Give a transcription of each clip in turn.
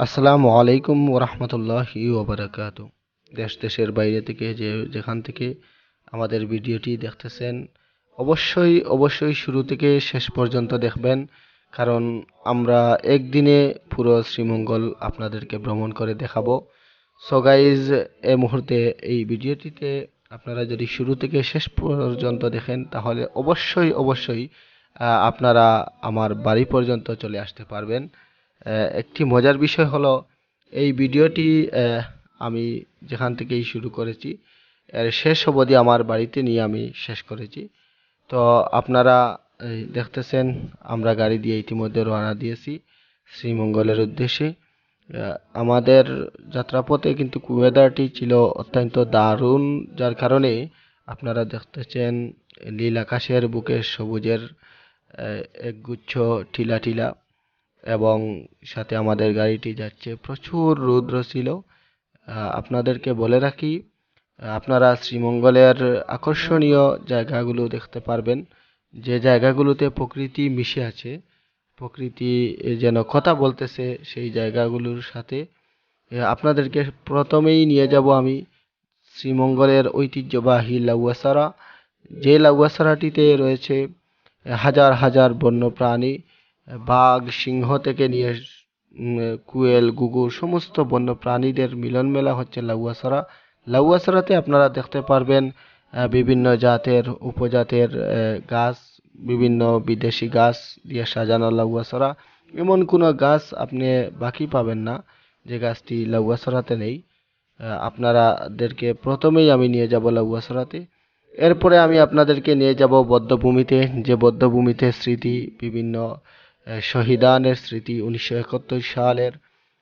আসসালামু আলাইকুম ওরহমতুল্লাহি ওবরাকাতু। দেশ দেশের বাইরে থেকে যে যেখান থেকে আমাদের ভিডিওটি দেখতেছেন, অবশ্যই অবশ্যই শুরু থেকে শেষ পর্যন্ত দেখবেন, কারণ আমরা একদিনে পুরো শ্রীমঙ্গল আপনাদেরকে ভ্রমণ করে দেখাবো। সো গাইজ এই মুহূর্তে এই ভিডিওটিতে আপনারা যদি শুরু থেকে শেষ পর্যন্ত দেখেন, তাহলে অবশ্যই অবশ্যই আপনারা আমার বাড়ি পর্যন্ত চলে আসতে পারবেন। একটি মজার বিষয় হলো, এই ভিডিওটি আমি যেখান থেকেই শুরু করেছি, এর শেষ অবধি আমার বাড়িতে নিয়ে আমি শেষ করেছি। তো আপনারা দেখতেছেন, আমরা গাড়ি দিয়ে ইতিমধ্যে রওনা দিয়েছি শ্রীমঙ্গলের উদ্দেশ্যে। আমাদের যাত্রাপথে কিন্তু কুয়েদারটি ছিল অত্যন্ত দারুণ, যার কারণে আপনারা দেখতেছেন, নীল আকাশের বুকে সবুজের একগুচ্ছ টিলা টিলা এবং সাথে আমাদের গাড়িটি যাচ্ছে। প্রচুর রৌদ্র ছিল। আপনাদেরকে বলে রাখি, আপনারা শ্রীমঙ্গলের আকর্ষণীয় জায়গাগুলো দেখতে পারবেন। যে জায়গাগুলোতে প্রকৃতি মিশে আছে, প্রকৃতি যেন কথা বলতেছে সেই জায়গাগুলোর সাথে আপনাদেরকে প্রথমেই নিয়ে যাব আমি শ্রীমঙ্গলের ঐতিহ্যবাহী লাউয়াসারা। যে লাউয়াসারাটিতে রয়েছে হাজার হাজার বন্যপ্রাণী বাঘ, সিংহ থেকে নিয়ে কুয়েল, গুগুর, সমস্ত বন্য প্রাণীদের মিলন মেলা হচ্ছে লাউয়াছড়া লাউয়াছড়াতে আপনারা দেখতে পারবেন বিভিন্ন জাতের, উপজাতের গাছ, বিভিন্ন বিদেশি গাছ দিয়ে সাজানো লাউয়াছড়া এমন কোনো গাছ আপনি বাকি পাবেন না, যে গাছটি লাউয়াছড়াতে নেই। আপনারাদেরকে প্রথমেই আমি নিয়ে যাব লাউয়াছড়াতে এরপরে আমি আপনাদেরকে নিয়ে যাব বদ্ধভূমিতে। যে বদ্ধভূমিতে স্মৃতি, বিভিন্ন শহীদানের স্মৃতি উনিশশো একাত্তর সালের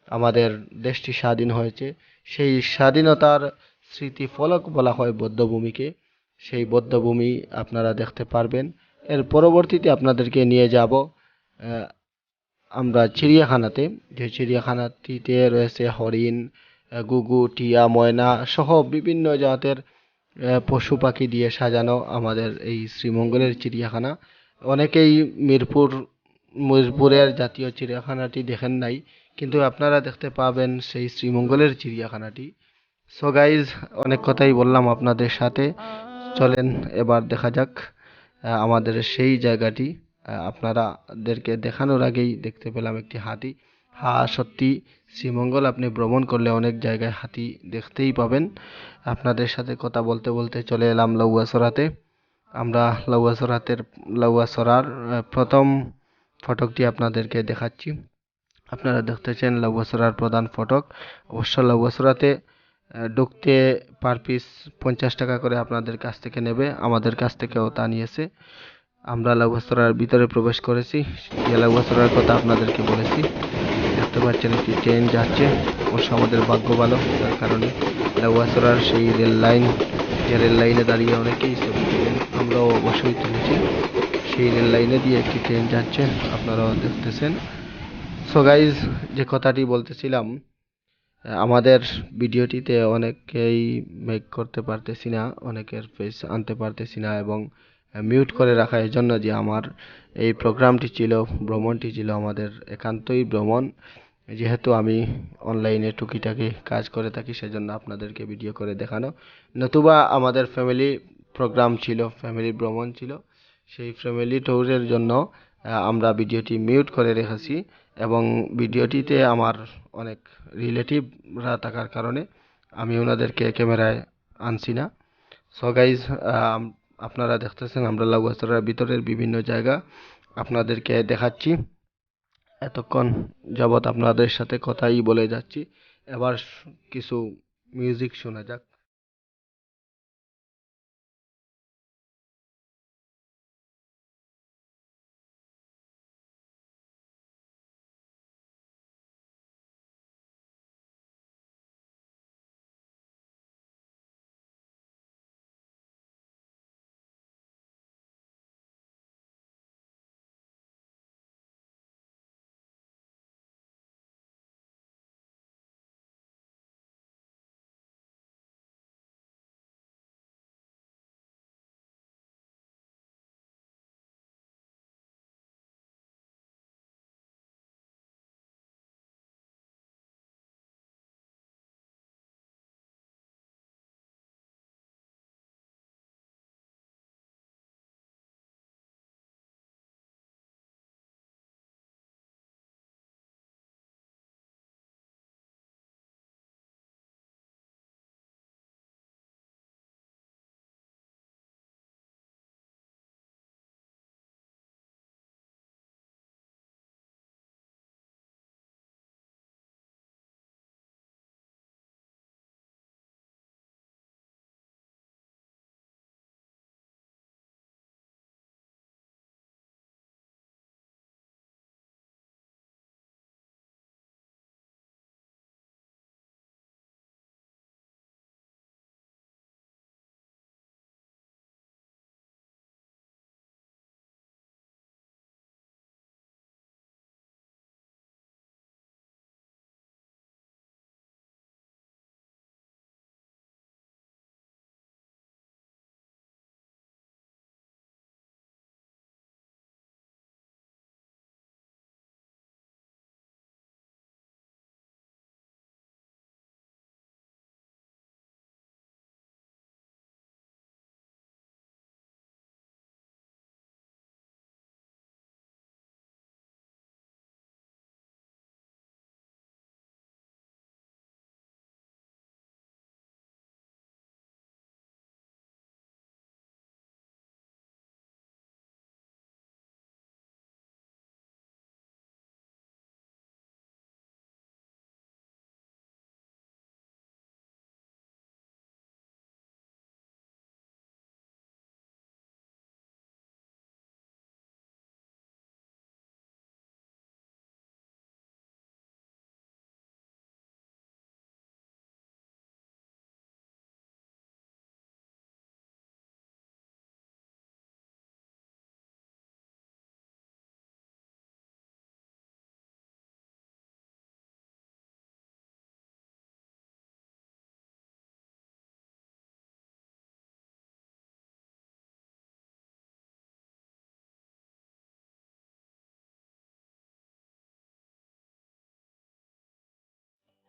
আমাদের দেশটি স্বাধীন হয়েছে। সেই স্বাধীনতার স্মৃতি ফলক বলা হয় বদ্ধভূমিকে। সেই বদ্ধভূমি আপনারা দেখতে পারবেন। এর পরবর্তীতে আপনাদেরকে নিয়ে যাব আমরা চিড়িয়াখানাতে। যে চিড়িয়াখানাটিতে রয়েছে হরিণ গুগু, টিয়া, ময়না সহ বিভিন্ন জাতের পশু পাখি দিয়ে সাজানো আমাদের এই শ্রীমঙ্গলের চিড়িয়াখানা। অনেকেই মিরপুর মিরপুরের জাতীয় চিড়িয়াখানাটি দেখেন নাই কিন্তু আপনারা দেখতে পাবেন সেই শ্রীমঙ্গলের চিড়িয়াখানাটি। সো গাইজ অনেক কথাই বললাম আপনাদের সাথে। চলেন এবার দেখা যাক আমাদের সেই জায়গাটি আপনারাদেরকে দেখানোর আগেই দেখতে পেলাম একটি হাতি। হা সত্যি শ্রীমঙ্গল আপনি ভ্রমণ করলে অনেক জায়গায় হাতি দেখতেই পাবেন। আপনাদের সাথে কথা বলতে বলতে চলে এলাম লাউয়াছড়াতে আমরা লাউয়াছড়াতের লাউয়াছড়ার আহ, প্রথম ফটকটি আপনাদেরকে দেখাচ্ছি। আপনারা দেখতেছেন লাউয়াছড়ার প্রধান ফটক। অবশ্য আহ, ঢুকতে পার পিস পঞ্চাশ টাকা করে আপনাদের কাছ থেকে নেবে। আমাদের কাছ থেকেও তা নিয়েছে। আমরা লাউয়াছড়ার ভিতরে প্রবেশ করেছি। যে লাউয়াছড়ার কথা আপনাদেরকে বলেছি। দেখতে পাচ্ছেন একটি ট্রেন যাচ্ছে। অবশ্য আমাদের ভাগ্য ভালো যার কারণে লাউয়াছড়ার সেই রেল লাইন যে রেল লাইনে দাঁড়িয়ে অনেকেই ছবি আমরাও অবশ্যই তুলেছি। সেই রেল লাইনে দিয়ে একটি ট্রেন যাচ্ছে, আপনারাও দেখতেছেন। সো গাইজ যে কথাটি বলতেছিলাম আমাদের ভিডিওটিতে অনেকেই মেক করতে পারতেছি না, অনেকের ফেস আনতে পারতেছি না এবং মিউট করে রাখা এই জন্য যে আমার এই প্রোগ্রামটি ছিল, ভ্রমণটি ছিল আমাদের একান্তই ভ্রমণ। যেহেতু আমি অনলাইনে টুকিটাকি কাজ করে থাকি, সেজন্য আপনাদেরকে ভিডিও করে দেখানো। নতুবা আমাদের ফ্যামিলি প্রোগ্রাম ছিল ফ্যামিলি ভ্রমণ ছিল। সেই ফ্যামিলি ট্যুরের জন্য আমরা ভিডিওটি মিউট করে রেখেছি এবং ভিডিওটিতে আমার অনেক রিলেটিভরা থাকার কারণে আমি ওনাদেরকে ক্যামেরায় আনছি না। সো গাইজ আপনারা দেখতেছেন আমরা লাউয়াছড়ার ভিতরের বিভিন্ন জায়গা আপনাদেরকে দেখাচ্ছি। এতক্ষণ যাবৎ আপনাদের সাথে কথাই বলে যাচ্ছি। এবার কিছু মিউজিক শোনা যাক।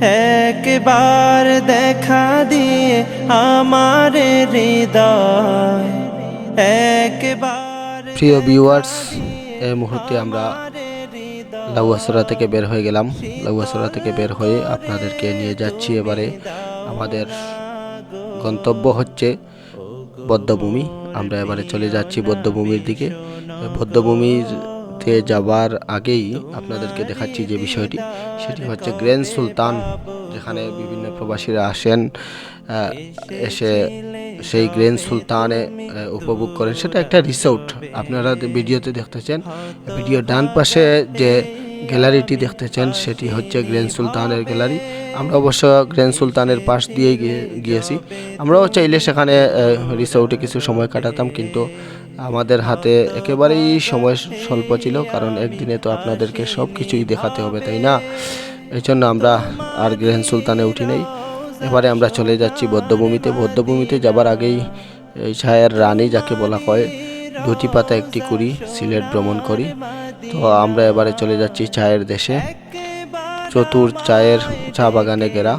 একবার দেখা দিয়ে আমার হৃদয়। একবার প্রিয় ভিউয়ার্স এই মুহূর্তে আমরা লাউয়াসরা থেকে বের হয়ে গেলাম। লাউয়াসরা থেকে বের হয়ে আপনাদেরকে নিয়ে যাচ্ছি এবারে। আমাদের গন্তব্য হচ্ছে বদ্ধভূমি। আমরা এবারে চলে যাচ্ছি বদ্ধভূমির দিকে। এই বদ্ধভূমিতে যাবার আগেই আপনাদেরকে দেখাচ্ছি যে বিষয়টি। সেটি হচ্ছে গ্র্যান্ড সুলতান, যেখানে বিভিন্ন প্রবাসীরা আসেন এসে সেই গ্র্যান্ড সুলতানে উপভোগ করেন। সেটা একটা রিসোর্ট আপনারা ভিডিওতে দেখতেছেন ভিডিও ডান পাশে যে গ্যালারিটি দেখতেছেন, সেটি হচ্ছে গ্র্যান্ড সুলতানের গ্যালারি। আমরা অবশ্য গ্র্যান্ড সুলতানের পাশ দিয়ে গিয়েছি। আমরাও চাইলে সেখানে রিসোর্টে কিছু সময় কাটাতাম, কিন্তু আমাদের হাতে একেবারেই সময় স্বল্প ছিল, কারণ একদিনে তো আপনাদেরকে সব কিছুই দেখাতে হবে, তাই না? এই জন্য আমরা আর গ্র্যান্ড সুলতানে উঠি নেই। এবারে আমরা চলে যাচ্ছি বদ্ধভূমিতে বদ্ধভূমিতে যাবার আগেই এই ছায়ের রানী যাকে বলা হয় দুটি পাতা একটি কুড়ি, সিলেট ভ্রমণ করি। তো আমরা এবারে চলে যাচ্ছি চায়ের দেশে। চতুর চায়ের চা বাগানে ঘেরা।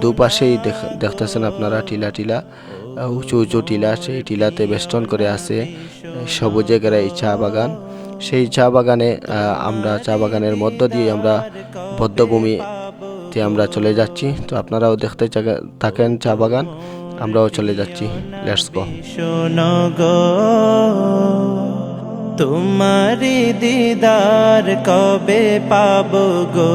দুপাশেই দেখ- দেখতেছেন আপনারা টিলা টিলা। উঁচু উঁচু টিলা সেই টিলাতে বেষ্টন করে আছে সবুজে ঘেরা এই চা বাগান। সেই চা বাগানে আমরা চা বাগানের মধ্য দিয়ে আমরা বদ্ধভূমিতে আমরা চলে যাচ্ছি। তো আপনারাও দেখতে থাকেন চা বাগান, আমরাও চলে যাচ্ছি। লেটস গো তোমারি দিদার কবে পাব গো?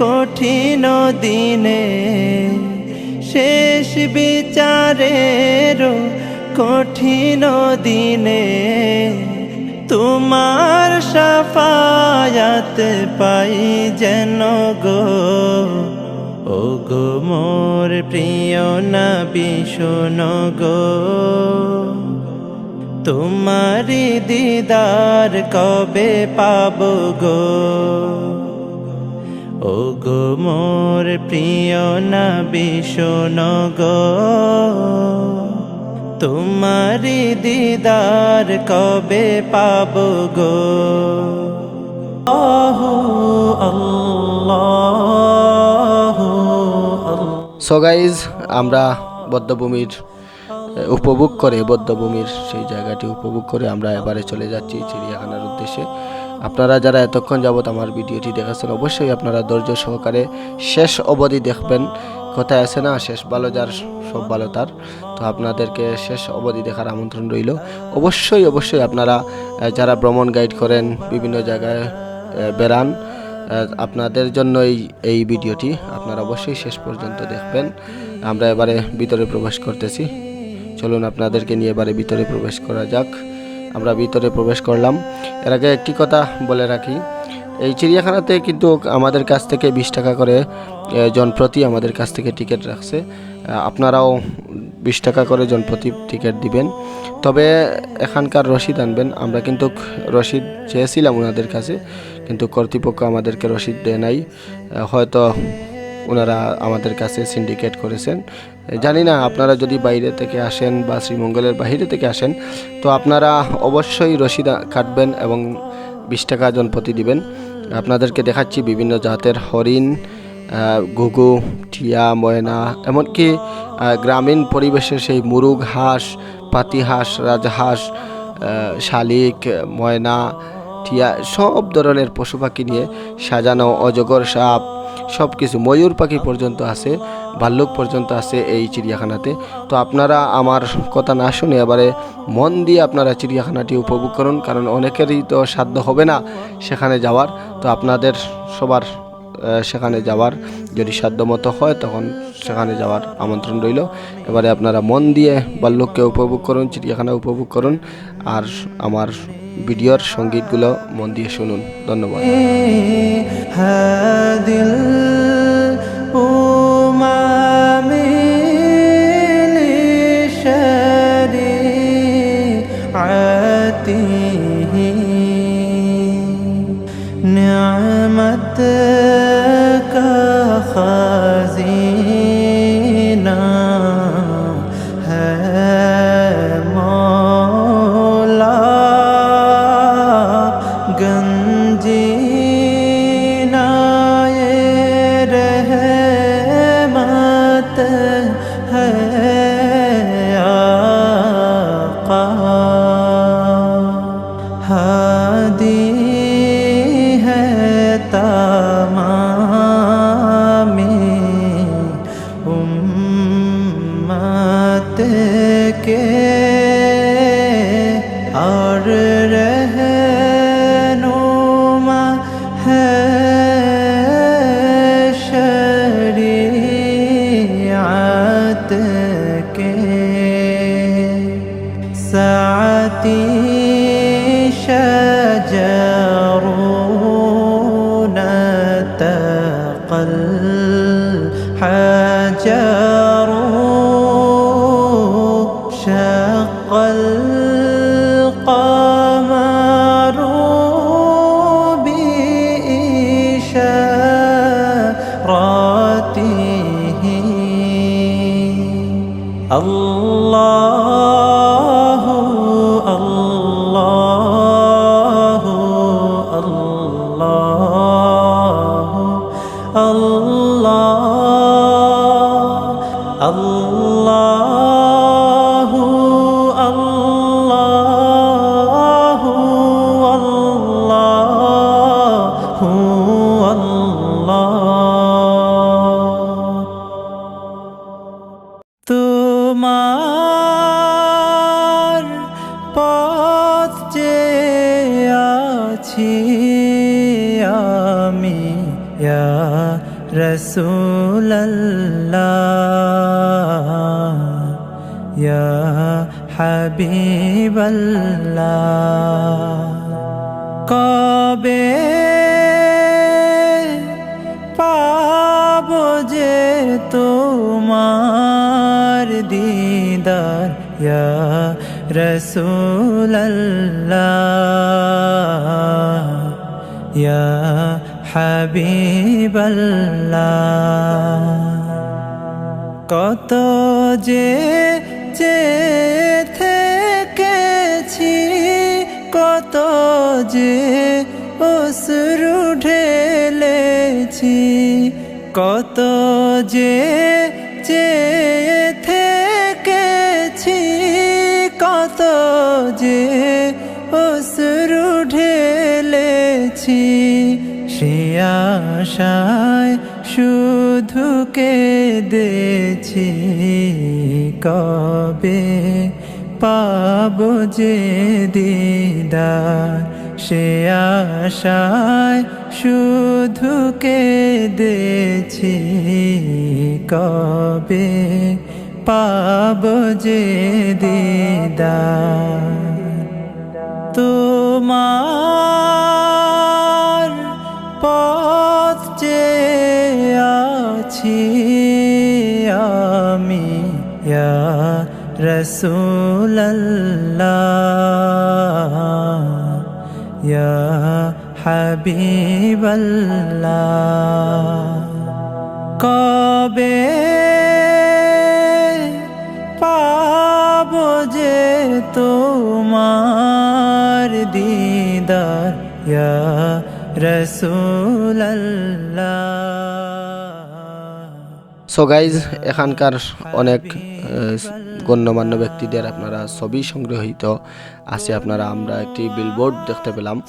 কঠিন দিনে শেষ বিচারেরও কঠিন দিনে তোমার সাফায়াত পাই যেন গো। ও গো মোর প্রিয় না শোনো গো। তোমারি দিদার কবে পাব গো? ও গো মোর প্রিয় নবী, শোনো গো। তোমারি দিদার কবে পাব গো? আল্লাহু আল্লাহু। আল্লাহ গাইজ আমরা বদ্ধভূমির উপভোগ করে বদ্ধভূমির সেই জায়গাটি উপভোগ করে আমরা এবারে চলে যাচ্ছি চিড়িয়াখানার উদ্দেশ্যে। আপনারা যারা এতক্ষণ যাবত আমার ভিডিওটি দেখাচ্ছেন অবশ্যই আপনারা ধৈর্য সহকারে শেষ অবধি দেখবেন। কথায় আছে না, শেষ ভালো যার, সব ভালো তার। তো আপনাদেরকে শেষ অবধি দেখার আমন্ত্রণ রইল। অবশ্যই অবশ্যই আপনারা যারা ভ্রমণ গাইড করেন, বিভিন্ন জায়গায় বেড়ান আপনাদের জন্য এই এই ভিডিওটি আপনারা অবশ্যই শেষ পর্যন্ত দেখবেন। আমরা এবারে ভিতরে প্রবেশ করতেছি। চলুন আপনাদেরকে নিয়ে এবারে ভিতরে প্রবেশ করা যাক। আমরা ভিতরে প্রবেশ করলাম। এর আগে একটি কথা বলে রাখি, এই চিড়িয়াখানাতে কিন্তু আমাদের কাছ থেকে বিশ টাকা করে জনপ্রতি আমাদের কাছ থেকে টিকিট রাখছে। আপনারাও বিশ টাকা করে জনপ্রতি টিকিট দিবেন। তবে এখানকার রসিদ আনবেন। আমরা কিন্তু রসিদ চেয়েছিলাম ওনাদের কাছে, কিন্তু কর্তৃপক্ষ আমাদেরকে রসিদ দেয় নাই। হয়তো ওনারা আমাদের কাছে সিন্ডিকেট করেছেন। জানি না, আপনারা যদি বাইরে থেকে আসেন বা শ্রীমঙ্গলের বাইরে থেকে আসেন, তো আপনারা অবশ্যই রসিদ কাটবেন এবং বিশ টাকা জনপ্রতি দিবেন। আপনাদেরকে দেখাচ্ছি বিভিন্ন জাতের হরিণ ঘুঘু, টিয়া, ময়না, এমনকি গ্রামীণ পরিবেশের সেই মুরুগ হাঁস, পাতি হাঁস, রাজহাঁস শালিক, ময়না, টিয়া, সব ধরনের পশু পাখি নিয়ে সাজানো অজগর সাপ সব কিছু ময়ূর পাখি পর্যন্ত আছে, ভাল্লুক পর্যন্ত আছে এই চিড়িয়াখানাতে। তো আপনারা আমার কথা না শুনে এবারে মন দিয়ে আপনারা চিড়িয়াখানাটি উপভোগ করুন, কারণ অনেকেরই তো সাধ্য হবে না সেখানে যাওয়ার। তো আপনাদের সবার সেখানে যাওয়ার যদি সাধ্যমতো হয়, তখন সেখানে যাওয়ার আমন্ত্রণ রইল। এবারে আপনারা মন দিয়ে বাল্যককে উপভোগ করুন, চিড়িয়াখানা উপভোগ করুন। আর আমার ভিডিওর সঙ্গীতগুলো মন দিয়ে শুনুন। ধন্যবাদ। Huh? الحاجات কবে পাবো যে তোমার দিদার, ইয়া রসুল্লাহ ইয়া হাবিবাল্লাহ। কত যে যে থেকেছি, কত যে অসরু ঢেলেছি, কত যে যে থেকেছি, কত যে অসরু ঢেলেছি। সে আশায় শুধু কেঁদেছি, কবে পাব যে দিদার সে আশায় শুধু কেঁদেছি। কবে পাব যে দিদার? তোমার পথ যে আছি আমি রসুল্লাহ ইয়া হাবিবাল্লাহ কবে পাবো যে তোমার দিদার? ইয়া রসুল্লাহ সো গাইজ এখানকার অনেক গণ্যমান্য ব্যক্তিদের আপনারা ছবি সংগ্রহীত আছে। আপনারা, আমরা একটি বিলবোর্ড দেখতে পেলাম,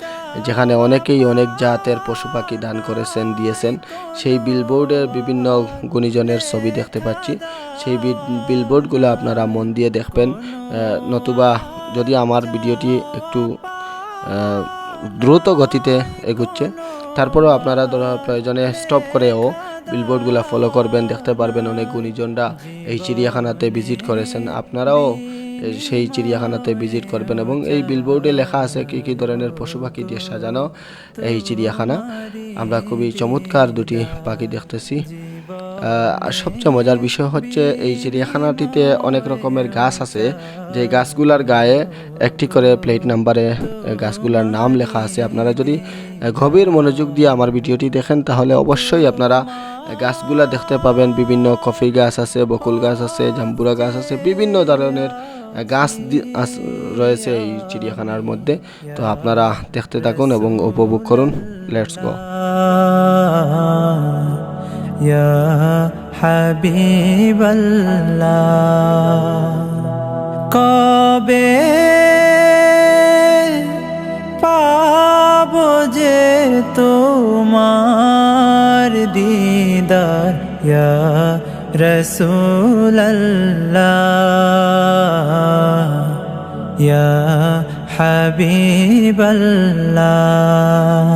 যেখানে অনেকেই অনেক জাতের পশু পাখি দান করেছেন, দিয়েছেন। সেই বিলবোর্ডের বিভিন্ন গুণীজনের ছবি দেখতে পাচ্ছি। সেই বিল- বিলবোর্ডগুলো আপনারা মন দিয়ে দেখবেন। নতুবা যদি আমার ভিডিওটি একটু দ্রুত গতিতে এগুচ্ছে, তারপরেও আপনারা প্রয়োজনে স্টপ করেও বিলবোর্ডগুলো ফলো করবেন, দেখতে পারবেন অনেক গুণীজনরা এই চিড়িয়াখানাতে ভিজিট করেছেন। আপনারাও সেই চিড়িয়াখানাতে ভিজিট করবেন এবং এই বিলবোর্ডে লেখা আছে কী কী ধরনের পশু পাখি দিয়ে সাজানো এই চিড়িয়াখানা। আমরা খুবই চমৎকার দুটি পাখি দেখতেছি। সবচেয়ে মজার বিষয় হচ্ছে এই চিড়িয়াখানাটিতে অনেক রকমের গাছ আছে। যে গাছগুলার গায়ে একটি করে প্লেট নাম্বারে গাছগুলার নাম লেখা আছে। আপনারা যদি গভীর মনোযোগ দিয়ে আমার ভিডিওটি দেখেন, তাহলে অবশ্যই আপনারা গাছগুলা দেখতে পাবেন বিভিন্ন কফি গাছ আছে বকুল গাছ আছে জাম্বুরা গাছ আছে বিভিন্ন ধরনের আহ, গাছ দি- আস- রয়েছে এই চিড়িয়াখানার মধ্যে তো আপনারা দেখতে থাকুন এবং উপভোগ করুন লেটস গো يا حبيب الله কবে পাবো যে তোমার দিদার ইয়া রসুল ইয়া হাবিব আল্লাহ